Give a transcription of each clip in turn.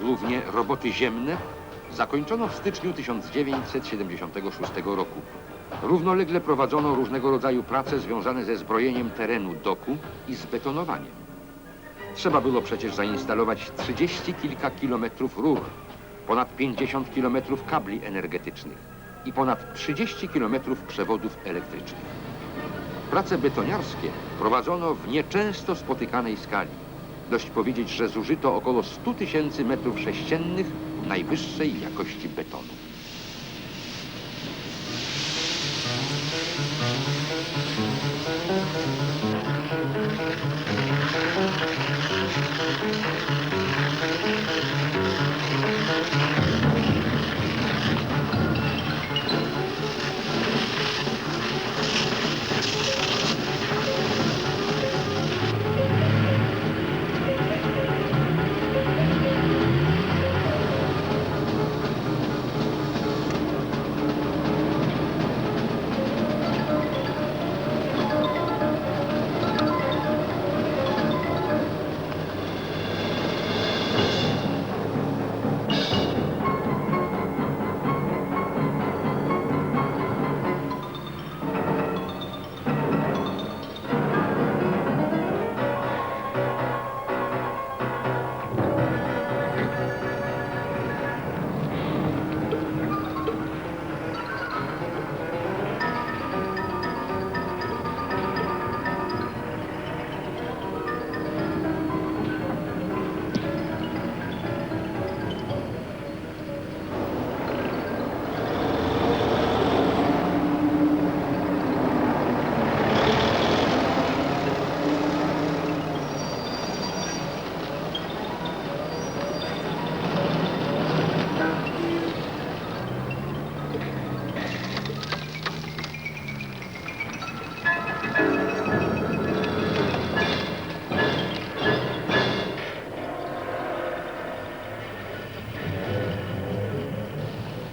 głównie roboty ziemne zakończono w styczniu 1976 roku. Równolegle prowadzono różnego rodzaju prace związane ze zbrojeniem terenu doku i z betonowaniem. Trzeba było przecież zainstalować 30 kilka kilometrów rur, ponad 50 kilometrów kabli energetycznych i ponad 30 kilometrów przewodów elektrycznych. Prace betoniarskie prowadzono w nieczęsto spotykanej skali. Dość powiedzieć, że zużyto około 100 tysięcy metrów sześciennych najwyższej jakości betonu.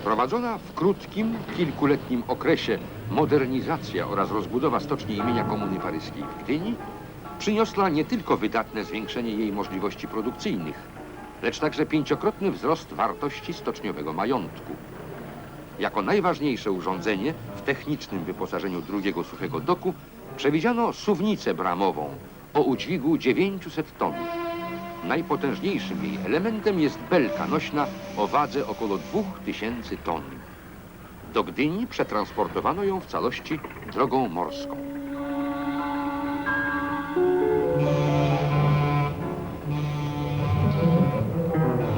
Prowadzona w krótkim, kilkuletnim okresie modernizacja oraz rozbudowa stoczni imienia Komuny Paryskiej w Gdyni przyniosła nie tylko wydatne zwiększenie jej możliwości produkcyjnych, lecz także pięciokrotny wzrost wartości stoczniowego majątku. Jako najważniejsze urządzenie w technicznym wyposażeniu drugiego suchego doku przewidziano suwnicę bramową o udźwigu 900 ton. Najpotężniejszym jej elementem jest belka nośna o wadze około 2000 ton. Do Gdyni przetransportowano ją w całości drogą morską.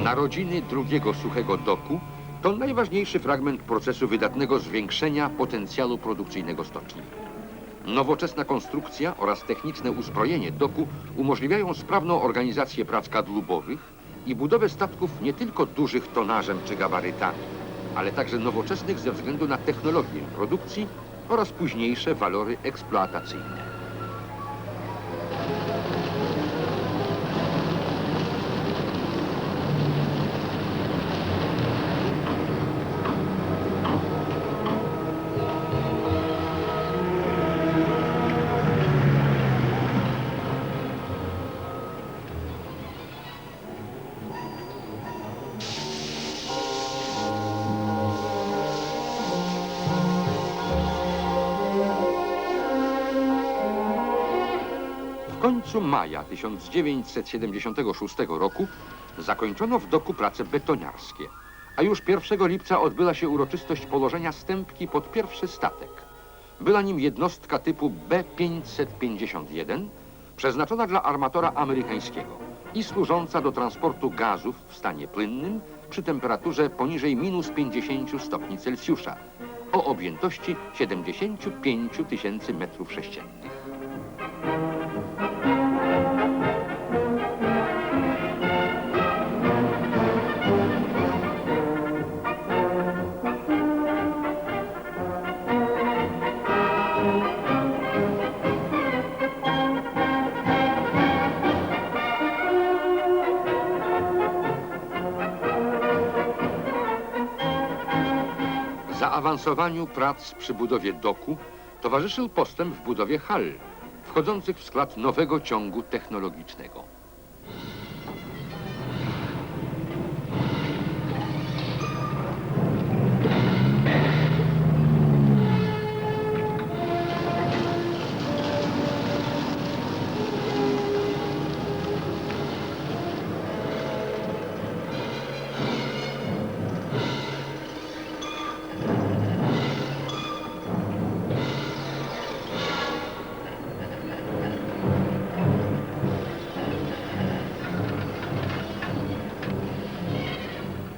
Narodziny drugiego suchego doku to najważniejszy fragment procesu wydatnego zwiększenia potencjału produkcyjnego stoczni. Nowoczesna konstrukcja oraz techniczne uzbrojenie doku umożliwiają sprawną organizację prac kadłubowych i budowę statków nie tylko dużych tonażem czy gabarytami, ale także nowoczesnych ze względu na technologię produkcji oraz późniejsze walory eksploatacyjne. Końcu maja 1976 roku zakończono w doku prace betoniarskie, a już 1 lipca odbyła się uroczystość położenia stępki pod pierwszy statek. Była nim jednostka typu B-551, przeznaczona dla armatora amerykańskiego i służąca do transportu gazów w stanie płynnym przy temperaturze poniżej minus 50 stopni Celsjusza o objętości 75 tysięcy metrów sześciennych. Zaawansowaniu prac przy budowie doku towarzyszył postęp w budowie hal, wchodzących w skład nowego ciągu technologicznego.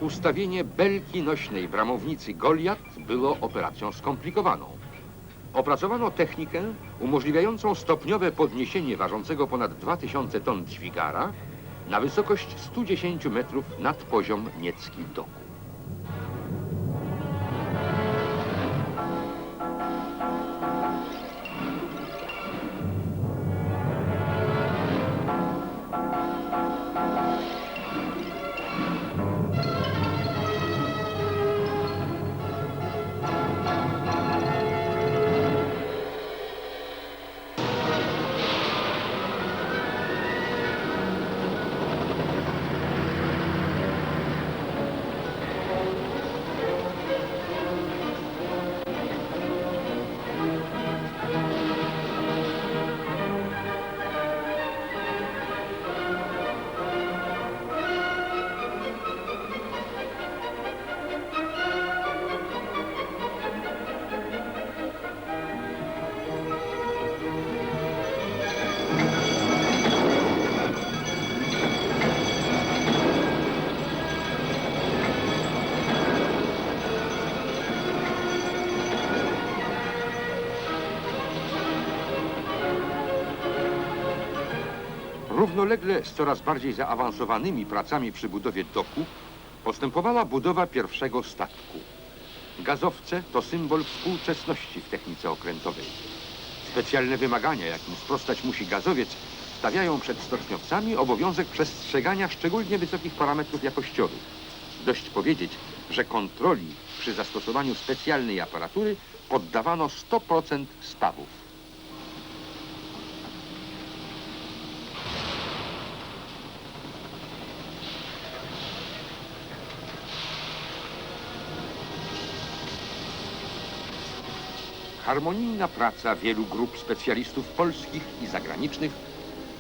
Ustawienie belki nośnej bramownicy Goliat było operacją skomplikowaną. Opracowano technikę umożliwiającą stopniowe podniesienie ważącego ponad 2000 ton dźwigara na wysokość 110 metrów nad poziom niecki doku. Równolegle z coraz bardziej zaawansowanymi pracami przy budowie doku postępowała budowa pierwszego statku. Gazowce to symbol współczesności w technice okrętowej. Specjalne wymagania, jakim sprostać musi gazowiec, stawiają przed stoczniowcami obowiązek przestrzegania szczególnie wysokich parametrów jakościowych. Dość powiedzieć, że kontroli przy zastosowaniu specjalnej aparatury poddawano 100% stawów. Harmonijna praca wielu grup specjalistów polskich i zagranicznych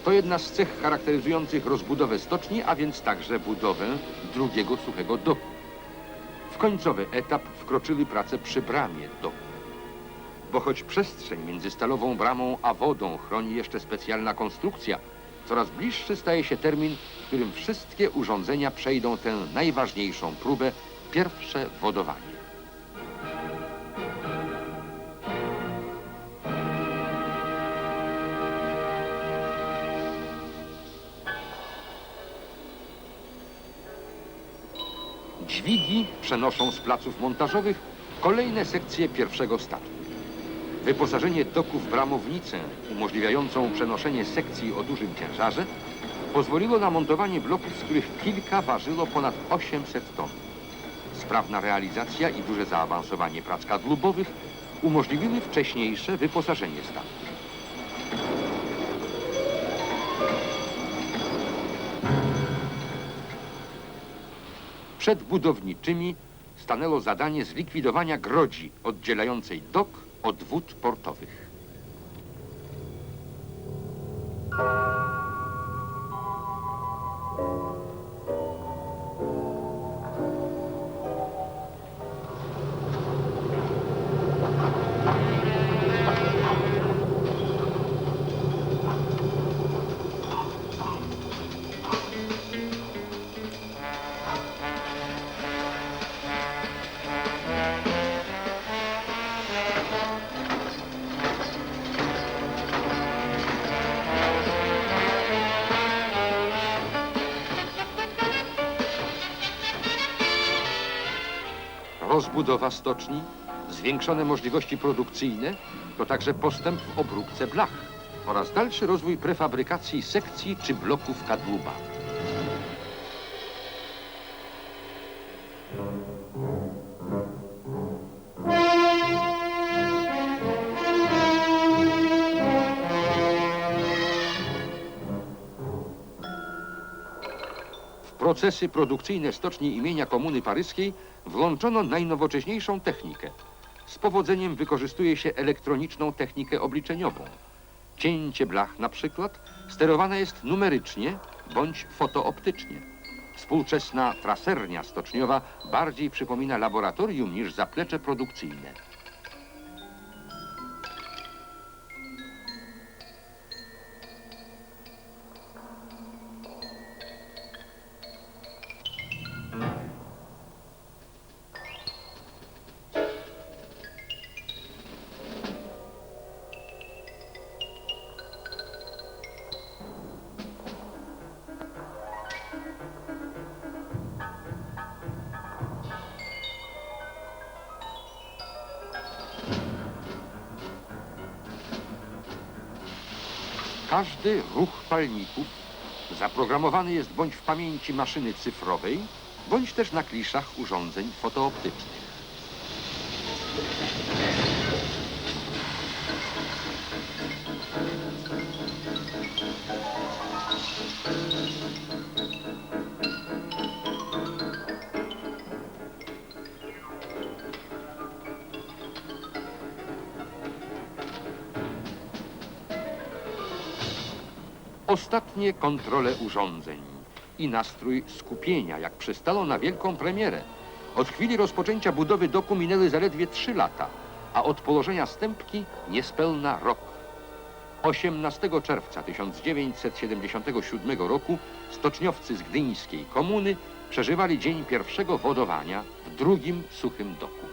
to jedna z cech charakteryzujących rozbudowę stoczni, a więc także budowę drugiego suchego doku. W końcowy etap wkroczyły prace przy bramie doku. Bo choć przestrzeń między stalową bramą a wodą chroni jeszcze specjalna konstrukcja, coraz bliższy staje się termin, w którym wszystkie urządzenia przejdą tę najważniejszą próbę, pierwsze wodowanie. Dźwigi przenoszą z placów montażowych kolejne sekcje pierwszego statku. Wyposażenie doku w bramownicę umożliwiającą przenoszenie sekcji o dużym ciężarze pozwoliło na montowanie bloków, z których kilka ważyło ponad 800 ton. Sprawna realizacja i duże zaawansowanie prac kadłubowych umożliwiły wcześniejsze wyposażenie statku. Przed budowniczymi stanęło zadanie zlikwidowania grodzi oddzielającej dok od wód portowych. Rozbudowa stoczni, zwiększone możliwości produkcyjne, to także postęp w obróbce blach oraz dalszy rozwój prefabrykacji sekcji czy bloków kadłuba. Procesy produkcyjne stoczni imienia Komuny Paryskiej włączono najnowocześniejszą technikę. Z powodzeniem wykorzystuje się elektroniczną technikę obliczeniową. Cięcie blach na przykład sterowane jest numerycznie bądź fotooptycznie. Współczesna trasernia stoczniowa bardziej przypomina laboratorium niż zaplecze produkcyjne. Każdy ruch palników zaprogramowany jest bądź w pamięci maszyny cyfrowej, bądź też na kliszach urządzeń fotooptycznych. Ostatnie kontrole urządzeń i nastrój skupienia, jak przystało na wielką premierę. Od chwili rozpoczęcia budowy doku minęły zaledwie trzy lata, a od położenia stępki niespełna rok. 18 czerwca 1977 roku stoczniowcy z gdyńskiej komuny przeżywali dzień pierwszego wodowania w drugim suchym doku.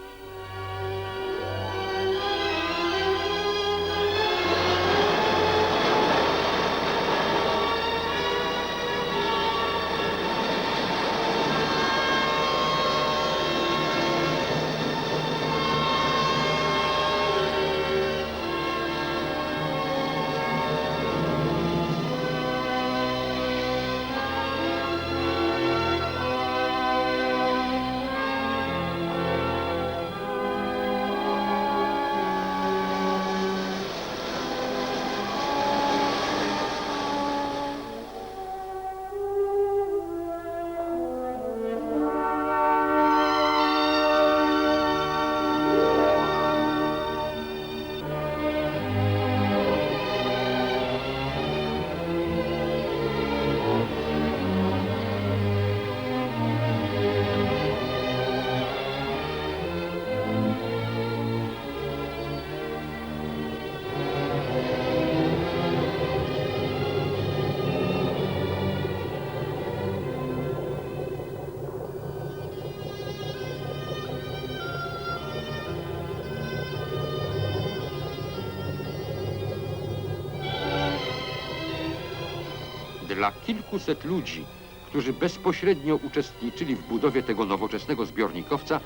Dla kilkuset ludzi, którzy bezpośrednio uczestniczyli w budowie tego nowoczesnego zbiornikowca,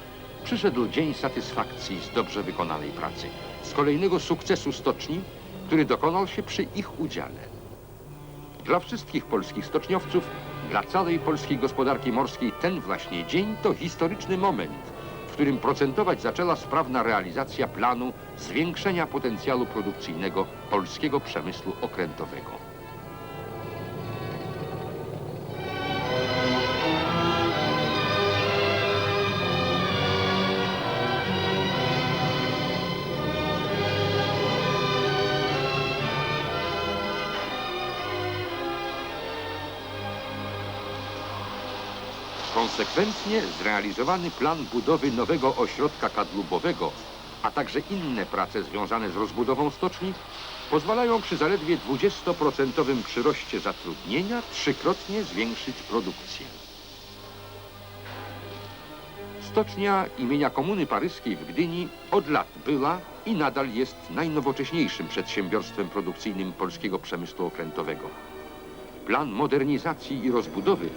przyszedł dzień satysfakcji z dobrze wykonanej pracy, z kolejnego sukcesu stoczni, który dokonał się przy ich udziale. Dla wszystkich polskich stoczniowców, dla całej polskiej gospodarki morskiej ten właśnie dzień to historyczny moment, w którym procentować zaczęła sprawna realizacja planu zwiększenia potencjału produkcyjnego polskiego przemysłu okrętowego. Konsekwentnie zrealizowany plan budowy nowego ośrodka kadlubowego, a także inne prace związane z rozbudową stoczni pozwalają przy zaledwie 20% przyroście zatrudnienia trzykrotnie zwiększyć produkcję. Stocznia imienia Komuny Paryskiej w Gdyni od lat była i nadal jest najnowocześniejszym przedsiębiorstwem produkcyjnym polskiego przemysłu okrętowego. Plan modernizacji i rozbudowy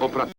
opracowano